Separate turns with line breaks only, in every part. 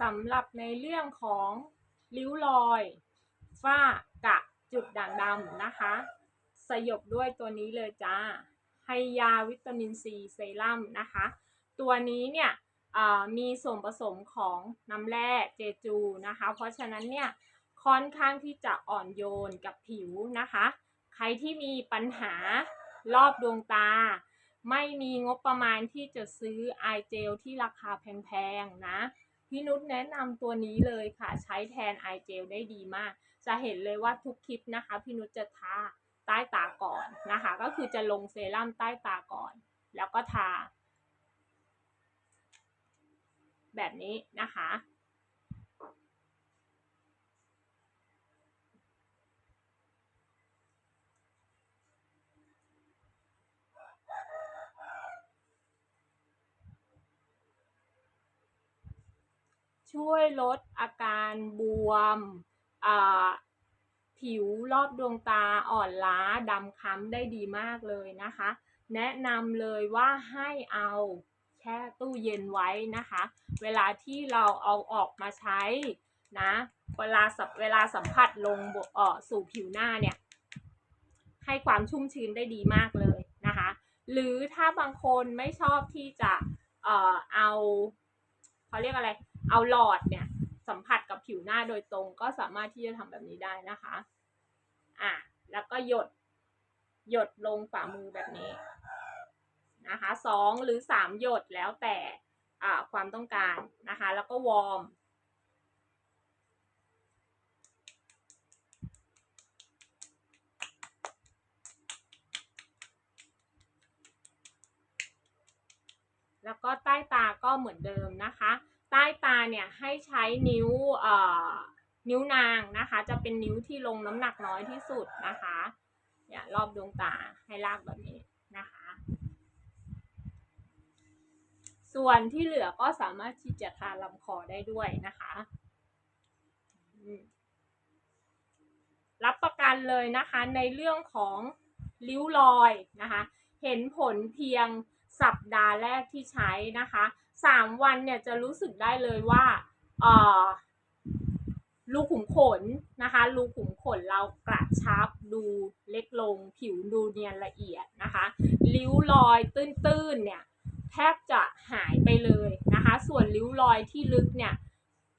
สำหรับในเรื่องของริ้วรอย ฝ้ากระจุดด่างดำนะคะ สยบด้วยตัวนี้เลยจ้าไฮยาวิตามินซีเซรั่มนะคะ ตัวนี้เนี่ยมีส่วนผสมของน้ำแร่เจจูนะคะ เพราะฉะนั้นเนี่ยค่อนข้างที่จะอ่อนโยนกับผิวนะคะ ใครที่มีปัญหารอบดวงตา ไม่มีงบประมาณที่จะซื้อไอเจลที่ราคาแพงๆนะ พี่นุชแนะนำตัวนี้เลยค่ะ ใช้แทนไอเจลได้ดีมาก จะเห็นเลยว่าทุกคลิปนะคะ พี่นุชจะทาใต้ตาก่อนนะคะ ก็คือจะลงเซรั่มใต้ตาก่อน แล้วก็ทา แบบนี้นะคะ ช่วยลดอาการบวมผิวรอบดวงตาอ่อนล้าดำคล้ำได้ดีมากเลยนะคะ แนะนำเลยว่าให้เอาแช่ตู้เย็นไว้นะคะ เวลาที่เราเอาออกมาใช้นะเวลาสัมเวลาสัมผัสลงออสู่ผิวหน้าเนี่ย ให้ความชุ่มชื้นได้ดีมากเลยนะคะ หรือถ้าบางคนไม่ชอบที่จะเอ่อเอาเขาเรียกอะไร เอาหลอดเนี่ยสัมผัสกับผิวหน้าโดยตรงก็สามารถที่จะทำแบบนี้ได้นะคะ อะ แล้วก็หยด หยดลงฝ่ามือแบบนี้นะคะสองหรือสามหยดแล้วแต่อ่าความต้องการนะคะ แล้วก็วอร์มแล้วก็ใต้ตาก็เหมือนเดิมนะคะ ต้ตาเนี่ยให้ใช้นิ้วเอ่อนิ้วนางนะคะ จะเป็นนิ้วที่ลงน้ำหนักน้อยที่สุดนะคะเนี่ยรอบดวงตาให้ลากแบบนี้นะคะ ส่วนที่เหลือก็สามารถที่จะทาลำคอได้ด้วยนะคะ รับประกันเลยนะคะในเรื่องของริ้วรอยนะคะ เห็นผลเพียงสัปดาห์แรกที่ใช้นะคะ สามวันเนี่ยจะรู้สึกได้เลยว่าเออรูขุมขนนะคะรูขุมขนเรากระชับดูเล็กลง ผิวดูเนียนละเอียดนะคะริ้วรอยตื้นๆเนี่ยแทบจะหายไปเลยนะคะ ส่วนริ้วรอยที่ลึกเนี่ย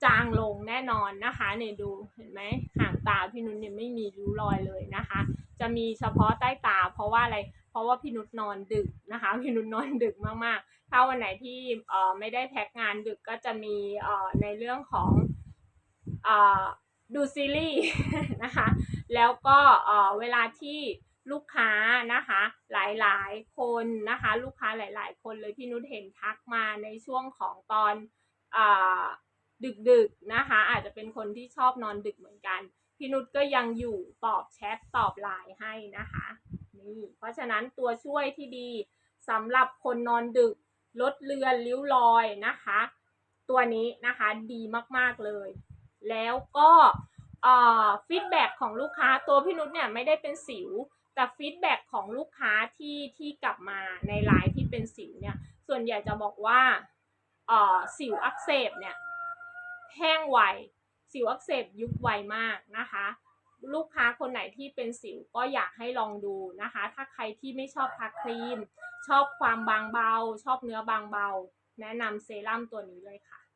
จางลงแน่นอนนะคะเนี่ยดูเห็นไหมห่างตาพี่นุ้นเนี่ยไม่มีริ้วรอยเลยนะคะ จะมีเฉพาะใต้ตา เพราะว่าอะไรเพราะว่าพี่นุชนอนดึกนะคะ พี่นุชนอนดึกมากๆ ถ้าวันไหนที่เอ่อไม่ได้แพ็กงานดึกก็จะมีเอ่อในเรื่องของเอ่อดูซีรีส์นะคะแล้วก็เอ่อเวลาที่ลูกค้านะคะหลายๆคนนะคะลูกค้าหลาย ๆ คนเลยพี่นุชเห็นทักมาในช่วงของตอนเอ่อดึกๆนะคะอาจจะเป็นคนที่ชอบนอนดึกเหมือนกัน พี่นุชก็ยังอยู่ตอบแชทตอบไลน์ให้นะคะนี่เพราะฉะนั้นตัวช่วยที่ดีสำหรับคนนอนดึก ลดเลือนริ้วรอยนะคะ ตัวนี้นะคะดีมากๆเลย แล้วก็ฟีดแบ็ของลูกค้าตัวพี่นุชเนี่ยไม่ได้เป็นสิว แต่ฟีดแบ็ของลูกค้าที่ที่กลับมาในไลน์ที่เป็นสิวเนี่ยส่วนใหญ่จะบอกว่าอ่อสิวอักเสบเนี่ยแห้งไวสิวอักเสบยุบไวมากนะคะ ลูกค้าคนไหนที่เป็นสิวก็อยากให้ลองดูนะคะ ถ้าใครที่ไม่ชอบทาครีม ชอบความบางเบา ชอบเนื้อบางเบา แนะนำเซรั่มตัวนี้เลยค่ะ